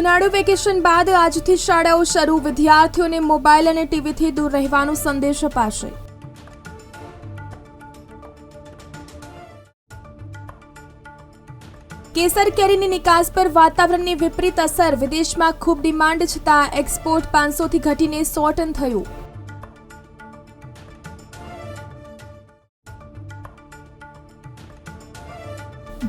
ઉનાળુ વેકેશન બાદ આજથી શાળાઓ શરૂ, વિદ્યાર્થીઓને મોબાઈલ અને ટીવીથી દૂર રહેવાનો સંદેશ અપાશે. કેસર કેરીની નિકાસ પર વાતાવરણની વિપરીત અસર, વિદેશમાં ખૂબ ડિમાન્ડ છતાં એક્સપોર્ટ પાંચસોથી ઘટીને સો ટન થયું.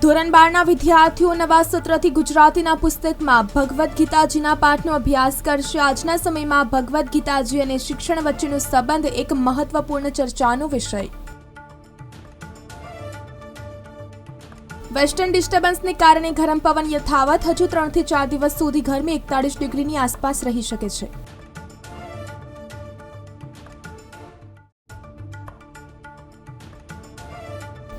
ધોરણ બારના વિદ્યાર્થીઓ નવા સત્રથી ગુજરાતીના પુસ્તકમાં ભગવદ્ ગીતાજીના પાઠનો અભ્યાસ કરશે. આજના સમયમાં ભગવદ્ ગીતાજી અને શિક્ષણ વચ્ચેનો સંબંધ એક મહત્વપૂર્ણ ચર્ચાનો વિષય. વેસ્ટર્ન ડિસ્ટર્બન્સને કારણે ગરમ પવન યથાવત હજુ ત્રણથી ચાર દિવસ સુધી ગરમી એકતાળીસ ડિગ્રીની આસપાસ રહી શકે છે.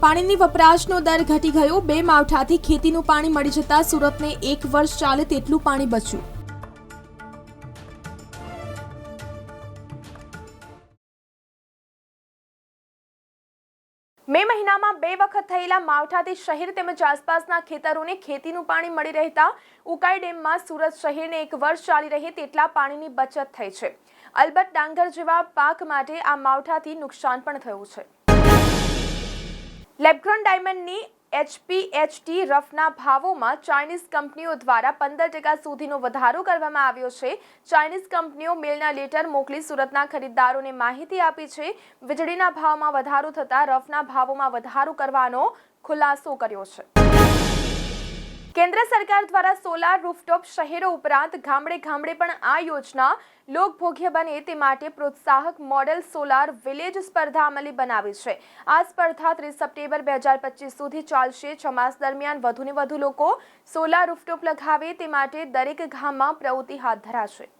પાણીની વપરાશનો દર ઘટી ગયો. બે માવઠાથી ખેતીનું પાણી મળી જતા સુરતને એક વર્ષ ચાલે તેટલું પાણી બચ્યું. મે મહિનામાં બે વખત થયેલા માવઠાથી શહેર તેમજ આસપાસના ખેતરોને ખેતીનું પાણી મળી રહેતા ઉકાઈ ડેમમાં સુરત શહેરને એક વર્ષ ચાલી રહે તેટલા પાણીની બચત થઈ છે. અલબત્ત ડાંગર જેવા પાક માટે આ માવઠાથી નુકસાન પણ થયું છે. લેબગ્રોન ડાયમંડની એચપીએચટી રફના ભાવોમાં ચાઇનીઝ કંપનીઓ દ્વારા પંદર ટકા સુધીનો વધારો કરવામાં આવ્યો છે. ચાઇનીઝ કંપનીઓ મિલના લેટર મોકલી સુરતના ખરીદદારોને માહિતી આપી છે. વીજળીના ભાવમાં વધારો થતાં રફના ભાવોમાં વધારો કરવાનો ખુલાસો કર્યો છે. કેન્દ્ર સરકાર દ્વારા સોલાર રૂફટોપ શહેરો ઉપરાંત ગામડે ગામડે પણ આ યોજના લોકભોગ્ય બને તે માટે પ્રોત્સાહક મોડેલ સોલાર વિલેજ સ્પર્ધા અમલી બનાવી છે. આ સ્પર્ધા ત્રીસ સપ્ટેમ્બર બે હજાર પચીસ સુધી ચાલશે. છ માસ દરમિયાન વધુને વધુ લોકો સોલાર રૂફટોપ લગાવે તે માટે દરેક ગામમાં પ્રવૃત્તિ હાથ ધરાશે.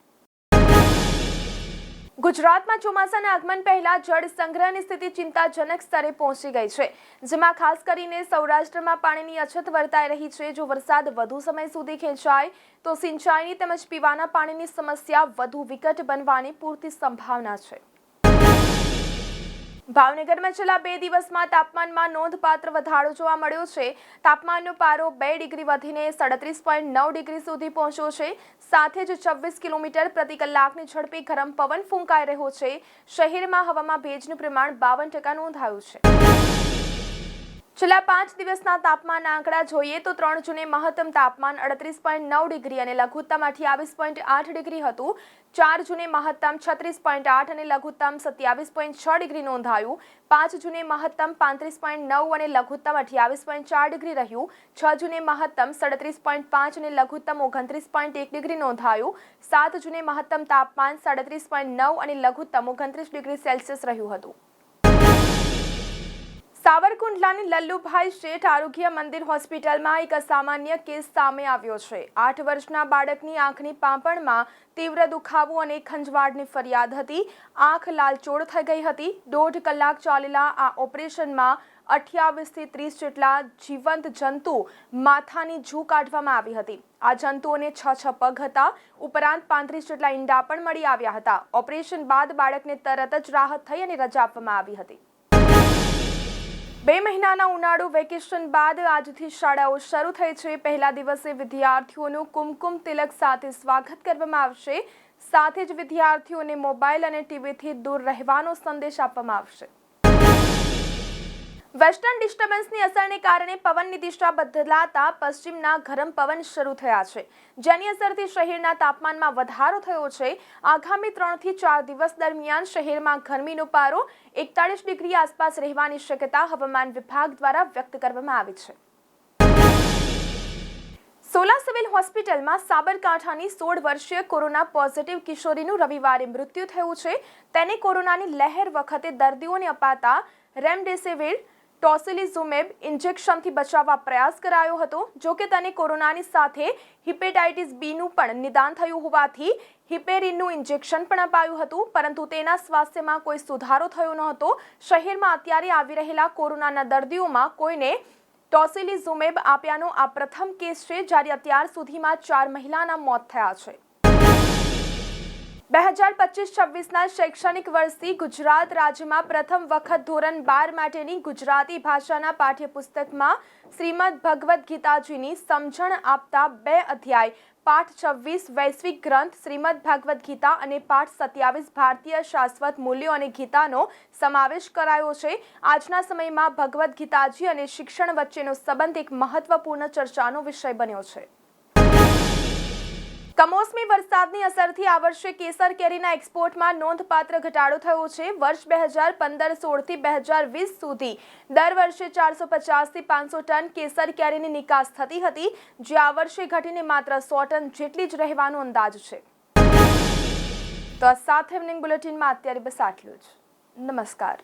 ગુજરાતમાં ચોમાસાના આગમન પહેલા જળ સંગ્રહની સ્થિતિ ચિંતાજનક સ્તરે પહોંચી ગઈ છે, જેમાં ખાસ કરીને સૌરાષ્ટ્રમાં પાણીની અછત વર્તાઈ રહી છે. જો વરસાદ વધુ સમય સુધી ખેંચાય, તો સિંચાઈની તેમજ પીવાના પાણીની સમસ્યા વધુ વિકટ બનવાની પૂરતી સંભાવના છે. ભાવનગરમાં છેલ્લા બે દિવસમાં તાપમાનમાં નોંધપાત્ર વધારો જોવા મળ્યો છે. તાપમાનનો પારો બે ડિગ્રી વધીને સાડત્રીસ પોઈન્ટ નવ ડિગ્રી સુધી પહોંચ્યો છે. સાથે જ છવ્વીસ કિલોમીટર પ્રતિ કલાકની ઝડપે ગરમ પવન ફૂંકાઈ રહ્યો છે. શહેરમાં હવામાં ભેજનું પ્રમાણ બાવન ટકા નોંધાયું છે. છેલ્લા પાંચ દિવસના તાપમાન આંકડા જોઈએ તો ત્રણ જૂને મહત્તમ તાપમાન અડત્રીસ પોઈન્ટ નવ ડિગ્રી અને લઘુત્તમ અઠ્યાવીસ પોઈન્ટ આઠ ડિગ્રી હતું. ચાર જૂને મહત્તમ છત્રીસ પોઈન્ટ આઠ અને લઘુત્તમ સત્યાવીસ પોઈન્ટ છ ડિગ્રી નોંધાયું. પાંચ જૂને મહત્તમ પાંત્રીસ પોઈન્ટ નવ અને લઘુત્તમ અઠ્યાવીસ પોઈન્ટ ચાર ડિગ્રી રહ્યું. છ જૂને મહત્તમ સડત્રીસ પોઈન્ટ પાંચ અને લઘુત્તમ ઓગણત્રીસ પોઈન્ટ એક ડિગ્રી નોંધાયું. સાત જૂને મહત્તમ તાપમાન સાડત્રીસ પોઈન્ટ નવ અને લઘુત્તમ ઓગણત્રીસ ડિગ્રી સેલ્સિયસ રહ્યું હતું. સાવરકુંડલાની લલ્લુભાઈ શેઠ આરોગ્ય મંદિર હોસ્પિટલમાં એક અસામાન્ય કેસ સામે આવ્યો છે. આઠ વર્ષના બાળકની આંખની પાંપણમાં તીવ્ર દુખાવો અને ખંજવાળની ફરિયાદ હતી. આંખ લાલચોળ થઈ ગઈ હતી. દોઢ કલાક ચાલેલા આ ઓપરેશનમાં અઠ્યાવીસથી ત્રીસ જેટલા જીવંત જંતુ માથાની જૂ કાઢવામાં આવી હતી. આ જંતુઓને છ છ પગ હતા. ઉપરાંત પાંત્રીસ જેટલા ઈંડા પણ મળી આવ્યા હતા. ઓપરેશન બાદ બાળકને તરત જ રાહત થઈ અને રજા આપવામાં આવી હતી. બે મહિનાના ઉનાળુ વેકેશન બાદ આજથી શાળાઓ શરૂ થઈ છે. પહેલા દિવસે વિદ્યાર્થીઓનું કુમકુમ તિલક સાથે સ્વાગત કરવામાં આવશે. સાથે જ વિદ્યાર્થીઓને મોબાઈલ અને ટીવીથી દૂર રહેવાનો સંદેશ આપવામાં આવશે. વેસ્ટર્ન ડિસ્ટર્બન્સની અસરને કારણે પવનની દિશા બદલાતા પશ્ચિમના ગરમ પવન શરૂ થયા છે. જેની અસરથી શહેરના તાપમાનમાં વધારો થયો છે. આગામી ત્રણથી ચાર દિવસ દરમિયાન શહેરમાં ગરમીનો પારો એકતાળીસ ડિગ્રી આસપાસ રહેવાની શક્યતા હવામાન વિભાગ દ્વારા વ્યક્ત કરવામાં આવી છે. સોલા સિવિલ હોસ્પિટલમાં સાબરકાંઠાની સોળ વર્ષીય કોરોના પોઝિટિવ કિશોરીનું રવિવારે મૃત્યુ થયું છે. તેને કોરોનાની લહેર વખતે દર્દીઓને અપાતા રેમડેસિવિર ટોસિલિઝુમેબ ઇન્જેક્શનથી બચાવવા પ્રયાસ કરાયો હતો. જો કે તેને કોરોનાની સાથે હિપેટાઇટિસ બીનું પણ નિદાન થયું હોવાથી હિપેરિનનું ઇન્જેક્શન પણ અપાયું હતું. પરંતુ તેના સ્વાસ્થ્યમાં કોઈ સુધારો થયો ન હતો શહેરમાં અત્યારે આવી રહેલા કોરોનાના દર્દીઓમાં કોઈને ટોસિલિઝુમેબ આપ્યાનો આ પ્રથમ કેસ છે, જ્યારે અત્યાર સુધીમાં ચાર મહિલાના મોત થયા છે. બે હજાર પચીસ છવ્વીસના શૈક્ષણિક વર્ષથી ગુજરાત રાજ્યમાં પ્રથમ વખત ધોરણ બાર માટેની ગુજરાતી ભાષાના પાઠ્યપુસ્તકમાં શ્રીમદ ભગવદ્ ગીતાજીની સમજણ આપતા બે અધ્યાય, પાઠ છવ્વીસ વૈશ્વિક ગ્રંથ શ્રીમદ ભગવદ્ ગીતા અને પાઠ સત્યાવીસ ભારતીય શાશ્વત મૂલ્યો અને ગીતાનો સમાવેશ કરાયો છે. આજના સમયમાં ભગવદ્ ગીતાજી અને શિક્ષણ વચ્ચેનો સંબંધ એક મહત્વપૂર્ણ ચર્ચાનો વિષય બન્યો છે. કમોસમી વરસાદની અસરથી આ વર્ષે કેસર કેરીના એક્સપોર્ટમાં નોંધપાત્ર ઘટાડો થયો છે. વર્ષ બે હજાર પંદર સોળથી બે હજાર વીસ સુધી દર વર્ષે ચારસો પચાસથી પાંચસો ટન કેસર કેરીની નિકાસ થતી હતી, જે આ વર્ષે ઘટીને માત્ર સો ટન જેટલી જ રહેવાનો અંદાજ છે. તો આ સાથે બુલેટિનમાં અત્યારે બસ આટલું જ. નમસ્કાર.